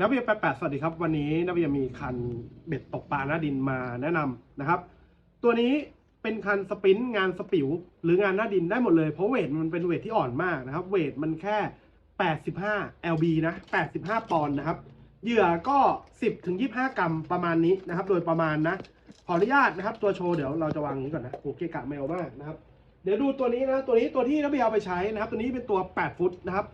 นักเรียนแปดสวัสดีครับ วันนี้นักเรียนมีคันเบ็ดตกปลาหน้าดินมาแนะนำนะครับ ตัวนี้เป็นคันสปรินต์งานสปิวหรืองานหน้าดินได้หมดเลย เพราะเวทมันเป็นเวทที่อ่อนมากนะครับ เวทมันแค่ 85 lb นะ 85 ปอนด์นะครับ เหยื่อก็ 10ถึง25 กรัมประมาณนี้นะครับ โดยประมาณนะ ขออนุญาตนะครับ ตัวโชว์เดี๋ยวเราจะวางอย่างนี้ก่อนนะโอเคกะไม่เอามากนะครับ เดี๋ยวดูตัวนี้นะ ตัวนี้ตัวที่นักเรียนเอาไปใช้นะครับ ตัวนี้เป็นตัว 8 ฟุตนะครับ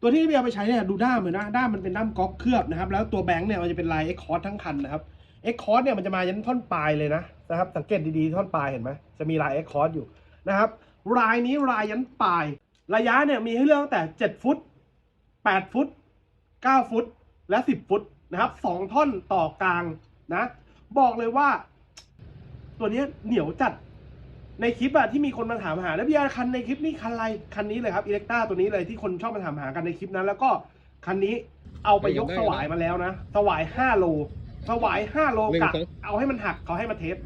ตัวที่นักเรียนเอาไปใช้เนี่ยดูด้ามเลยนะด้ามมันเป็นด้ามก๊อกเคลือบนะครับ แล้วตัวแบงค์เนี่ยมันจะเป็นลายเอ็กคอร์ทั้งคันนะครับเอ็กคอร์เนี่ยมันจะมายันท่อนปลายเลยนะนะครับสังเกตดีๆท่อนปลายเห็นไหมจะมีลายเอ็กคอร์อยู่นะครับลายนี้ลายยันปลาย ระยะเนี่ยมีให้เลือกตั้งแต่ 7 ฟุต 8 ฟุต 9 ฟุตและ 10 ฟุตนะครับสองท่อนต่อกลางนะ บอกเลยว่า ตัวนี้เหนียวจัด ในคลิปอะที่มีคนมาถามหาแล้วพี่อาคันในคลิปนี้คันอะไรคันนี้เลยครับอิเล็กต้าตัวนี้เลยที่คนชอบมาถามหากันในคลิปนั้น แล้วก็คันนี้เอาไปยกสวายมาแล้วนะ สวาย5โล สวาย5โลกะเอาให้มันหักเขาให้มาเทส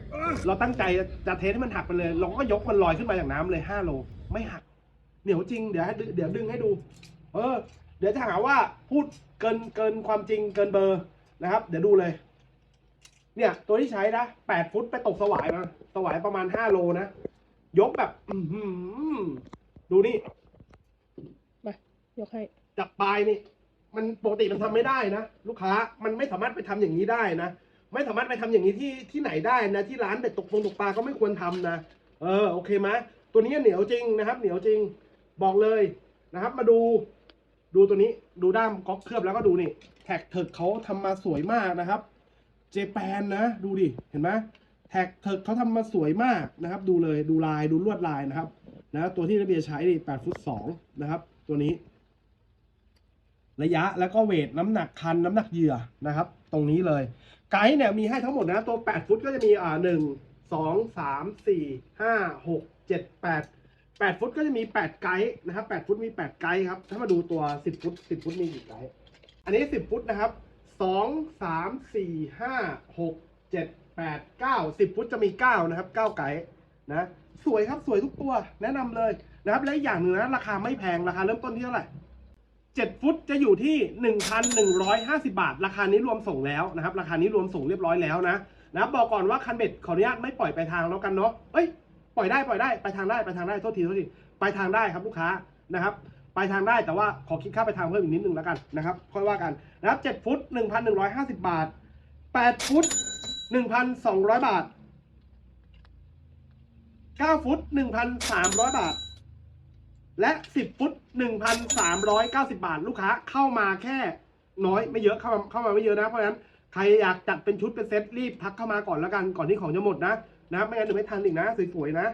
เราตั้งใจจะเทสให้มันหักไปเลย เราก็ยกมันลอยขึ้นมาจากน้ำเลย5โล ไม่หัก เหนียวจริงเดี๋ยวให้ดึเดี๋ยวดึงให้ดู เออ เดี๋ยวจะหาว่าพูดเกินเกินความจริงเกินเบอร์นะครับ เดี๋ยวดูเลย เนี่ย ตัวที่ใช้นะแปดฟุตไปตกสวายมา สวายประมาณห้าโลนะ ยกแบบ อือหือดูนี่ยกให้จากปลายนี่ มันปกติมันทำไม่ได้นะ ลูกค้ามันไม่สามารถไปทำอย่างนี้ได้นะ ไม่สามารถไปทำอย่างนี้ที่ที่ไหนได้นะ ที่ร้านเด็ดตกปงตกปลาก็ไม่ควรทำนะ เออโอเคไหมตัวนี้เหนียวจริงนะครับ เหนียวจริงบอกเลยนะครับ มาดู ดูตัวนี้ดูด้ามก๊อกเคลือบแล้วก็ดูนี่ แท็กเถิกเขาทำมาสวยมากนะครับ เจแปนนะดูดิเห็นไหมแท็กเถิกเขาทำมาสวยมากนะครับ ดูเลยดูลายดูลวดลายนะครับนะตัวที่ระเบียใช้นี่แปดฟุตสองนะครับ ตัวนี้ ระยะแล้วก็เวทน้ำหนักคันน้ำหนักเหยื่อนะครับ ตรงนี้เลย ไกด์เนี่ยมีให้ทั้งหมดนะตัว8ฟุตก็จะมีอ่าหนึ่งสองสามสี่ห้าหกเจ็ดแปดแปดฟุตก็จะมี8ไกด์นะครับ8ฟุตมี8ไกด์ครับถ้ามาดูตัว10ฟุต10ฟุตมีกี่ไกด์อันนี้10ฟุตนะครับ สองสามสี่ห้าหกเจ็ดแปดเก้าสิบฟุตจะมี9นะครับ9ไกด์นะสวยครับสวยทุกตัวแนะนำเลยนะครับและอีกอย่างหนึ่งนะราคาไม่แพงราคาเริ่มต้นที่เท่าไหร่7ฟุตจะอยู่ที่1,150บาท ราคานี้รวมส่งแล้วนะครับราคานี้รวมส่งเรียบร้อยแล้วนะนะครับบอกก่อนว่าคันเบ็ดขออนุญาตไม่ปล่อยไปทางแล้วกันเนาะเอ้ยปล่อยได้ปล่อยได้ไปทางได้ไปทางได้โทษทีโทษทีไปทางได้ครับลูกค้านะครับ ไปทางได้แต่ว่าขอคิดค่าไปทางเพิ่มอีกนิดนึงแล้วกันนะครับค่อยว่ากันนะครับ7ฟุต1,150บาท8ฟุต1,200บาท9ฟุต1,300บาท และ10ฟุต1,390บาท ลูกค้าเข้ามาแค่น้อยไม่เยอะเข้ามาเข้ามาไม่เยอะนะเพราะฉะนั้นใครอยากจัดเป็นชุดเป็นเซตรีบทักเข้ามาก่อนแล้วกันก่อนที่ของจะหมดนะนะไม่งั้นเดี๋ยวไม่ทันอีกนะสวยๆนะ